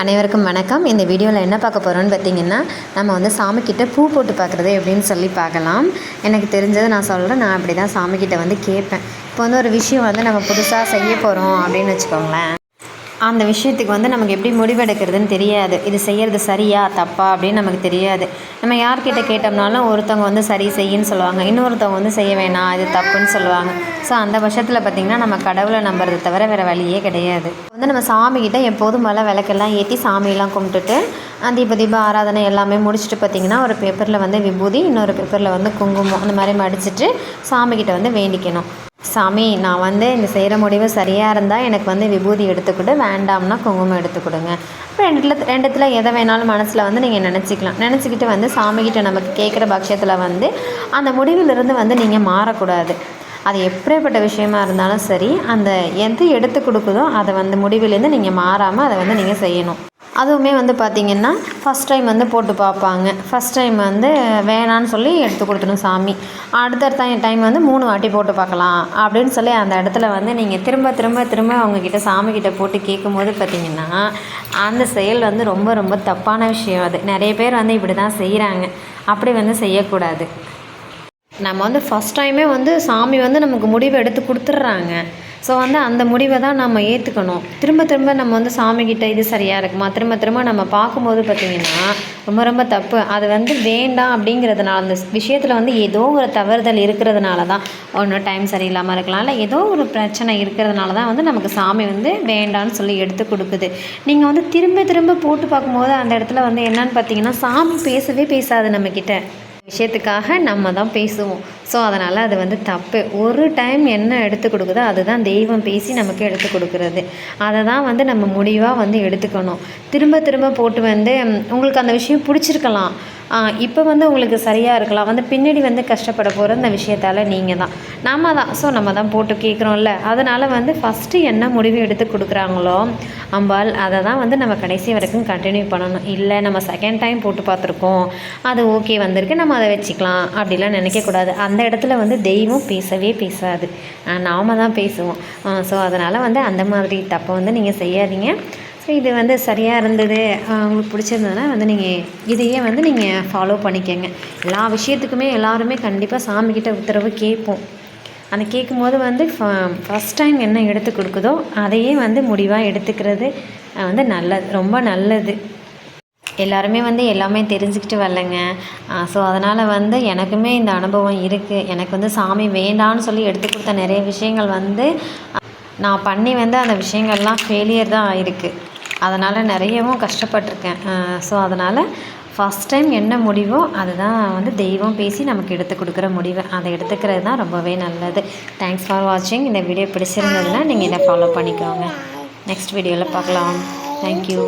அனைவருக்கும் வணக்கம். இந்த வீடியோவில் என்ன பார்க்க போகிறோன்னு பார்த்தீங்கன்னா நம்ம வந்து சாமிக்கிட்ட பூ போட்டு பார்க்குறது எப்படின்னு சொல்லி பார்க்கலாம். எனக்கு தெரிஞ்சதை நான் சொல்கிறேன் நான் அப்படி தான் சாமிக்கிட்ட வந்து கேட்பேன். இப்போ வந்து ஒரு விஷயம் வந்து நம்ம புதுசாக செய்ய போகிறோம் அப்படின்னு வச்சுக்கோங்களேன். அந்த விஷயத்துக்கு வந்து நமக்கு எப்படி முடிவெடுக்கிறதுன்னு தெரியாது. இது செய்கிறது சரியா தப்பா அப்படின்னு நமக்கு தெரியாது. நம்ம யார்கிட்ட கேட்டோம்னாலும் ஒருத்தவங்க வந்து சரி செய்யின்னு சொல்லுவாங்க. இன்னொருத்தவங்க வந்து செய்ய வேணாம் இது தப்புன்னு சொல்லுவாங்க. ஸோ அந்த பட்சத்தில் பார்த்திங்கன்னா நம்ம கடவுளை நம்புறதை தவிர வேறு வழியே கிடையாது. வந்து நம்ம சாமிக்கிட்ட எப்போதும் போல் விளக்கெல்லாம் ஏற்றி சாமியெல்லாம் கும்பிட்டுட்டு தீப தீப ஆராதனை எல்லாமே முடிச்சுட்டு பார்த்திங்கன்னா ஒரு பேப்பரில் வந்து விபூதி இன்னொரு பேப்பரில் வந்து குங்குமம் அந்த மாதிரி மடிச்சிட்டு சாமிக்கிட்ட வந்து வேண்டிக்கணும். சாமி நான் வந்து இந்த செய்கிற முடிவு சரியாக இருந்தால் எனக்கு வந்து விபூதி எடுத்துக்கிட்டு வேண்டாம்னா குங்குமம் எடுத்து கொடுங்க இப்போ ரெண்டுல ரெண்டுத்தில் எதை வேணாலும் மனசில் வந்து நீங்கள் நினச்சிக்கலாம். நினச்சிக்கிட்டு வந்து சாமிக்கிட்ட நமக்கு கேட்குற பட்சத்தில் வந்து அந்த முடிவிலிருந்து வந்து நீங்கள் மாறக்கூடாது. அது எப்படிப்பட்ட விஷயமா இருந்தாலும் சரி அந்த எது எடுத்து கொடுக்குதோ அதை வந்து முடிவிலேருந்து நீங்கள் மாறாமல் அதை வந்து நீங்கள் செய்யணும். அதுவுமே வந்து பார்த்திங்கன்னா ஃபஸ்ட் டைம் வந்து போட்டு பார்ப்பாங்க. ஃபஸ்ட் டைம் வந்து வேணான்னு சொல்லி எடுத்து கொடுத்துடும் சாமி. அடுத்தடுத்த டைம் வந்து மூணு வாட்டி போட்டு பார்க்கலாம். அப்படின்னு சொல்லி அந்த இடத்துல வந்து நீங்கள் திரும்ப திரும்ப திரும்ப அவங்கக்கிட்ட சாமிக்கிட்ட போட்டு கேட்கும்போது பார்த்திங்கன்னா அந்த செயல் வந்து ரொம்ப ரொம்ப தப்பான விஷயம் அது. நிறைய பேர் வந்து இப்படி தான் செய்கிறாங்க அப்படி வந்து செய்யக்கூடாது. நம்ம வந்து ஃபஸ்ட் டைமே வந்து சாமி வந்து நமக்கு முடிவை எடுத்து கொடுத்துட்றாங்க. ஸோ வந்து அந்த முடிவை தான் நம்ம ஏற்றுக்கணும் திரும்ப திரும்ப நம்ம வந்து சாமிக்கிட்ட இது சரியாக இருக்குமா? திரும்ப திரும்ப நம்ம பார்க்கும்போது பார்த்திங்கன்னா ரொம்ப ரொம்ப தப்பு. அது வந்து வேண்டாம் அப்படிங்கிறதுனால அந்த விஷயத்தில் வந்து ஏதோ ஒரு தவறுதல் இருக்கிறதுனால தான். ஒன்று டைம் சரியில்லாமல் இருக்கலாம். இல்லை ஏதோ ஒரு பிரச்சனை இருக்கிறதுனால தான் வந்து நமக்கு சாமி வந்து வேண்டான்னு சொல்லி எடுத்து கொடுக்குது. நீங்கள் வந்து திரும்ப திரும்ப போட்டு பார்க்கும்போது அந்த இடத்துல வந்து என்னன்னு பார்த்தீங்கன்னா சாமி பேசவே பேசாது நம்மக்கிட்ட விஷயத்துக்காக நம்ம தான் பேசுவோம். ஸோ அதனால் அது வந்து தப்பு. ஒரு டைம் என்ன எடுத்து கொடுக்குதோ அதுதான் தெய்வம் பேசி நமக்கு எடுத்து கொடுக்குறது. அதை தான் வந்து நம்ம முடிவாக வந்து எடுத்துக்கணும். திரும்ப திரும்ப போட்டு வந்து உங்களுக்கு அந்த விஷயம் பிடிச்சிருக்கலாம். இப்போ வந்து உங்களுக்கு சரியாக இருக்கலாம். வந்து பின்னாடி வந்து கஷ்டப்பட போகிற அந்த விஷயத்தால் நீங்கள் தான். நம்ம தான். ஸோ நம்ம தான் போட்டு கேட்குறோம்ல அதனால் வந்து ஃபஸ்ட்டு என்ன முடிவு எடுத்து கொடுக்குறாங்களோ அம்பாள் அதை தான் வந்து நம்ம கடைசி வரைக்கும் கண்டினியூ பண்ணணும். இல்லை நம்ம செகண்ட் டைம் போட்டு பார்த்துருக்கோம். அது ஓகே வந்திருக்கு. நம்ம அதை வச்சுக்கலாம். அப்படிலாம் நினைக்கக்கூடாது அந்த இடத்துல வந்து தெய்வம் பேசவே பேசாது. நாம தான் பேசுவோம். ஸோ அதனால் வந்து அந்த மாதிரி தப்பை வந்து நீங்கள் செய்யாதீங்க. இது வந்து சரியாக இருந்தது உங்களுக்கு பிடிச்சிருந்ததுன்னா வந்து நீங்கள் இதையே வந்து நீங்கள் ஃபாலோ பண்ணிக்கங்க. எல்லா விஷயத்துக்குமே எல்லாருமே கண்டிப்பாக சாமிக்கிட்ட உத்தரவு கேட்போம். அந்த கேட்கும்போது வந்து ஃபஸ்ட் டைம் என்ன எடுத்து கொடுக்குதோ அதையே வந்து முடிவாக எடுத்துக்கிறது வந்து நல்லது ரொம்ப நல்லது. எல்லாருமே வந்து எல்லாமே தெரிஞ்சுக்கிட்டு வரலைங்க. ஸோ அதனால் வந்து எனக்குமே இந்த அனுபவம் இருக்குது எனக்கு வந்து சாமி வேண்டான்னு சொல்லி எடுத்து கொடுத்த நிறைய விஷயங்கள் வந்து நான் பண்ணி வந்து அந்த விஷயங்கள்லாம் ஃபெயிலியர் தான் ஆயிருக்கு அதனால் நிறையவும் கஷ்டப்பட்டிருக்கேன். ஸோ அதனால் ஃபஸ்ட் டைம் என்ன முடிவோ அதுதான் வந்து தெய்வம் பேசி நமக்கு எடுத்து கொடுக்குற முடிவு. அதை எடுத்துக்கிறது தான் ரொம்பவே நல்லது. தேங்க்ஸ் ஃபார் வாட்சிங் இந்த வீடியோ பிடிச்சிருந்ததுன்னா நீங்கள் இதை ஃபாலோ பண்ணிக்கோங்க. நெக்ஸ்ட் வீடியோவில் பார்க்கலாம். தேங்க்யூ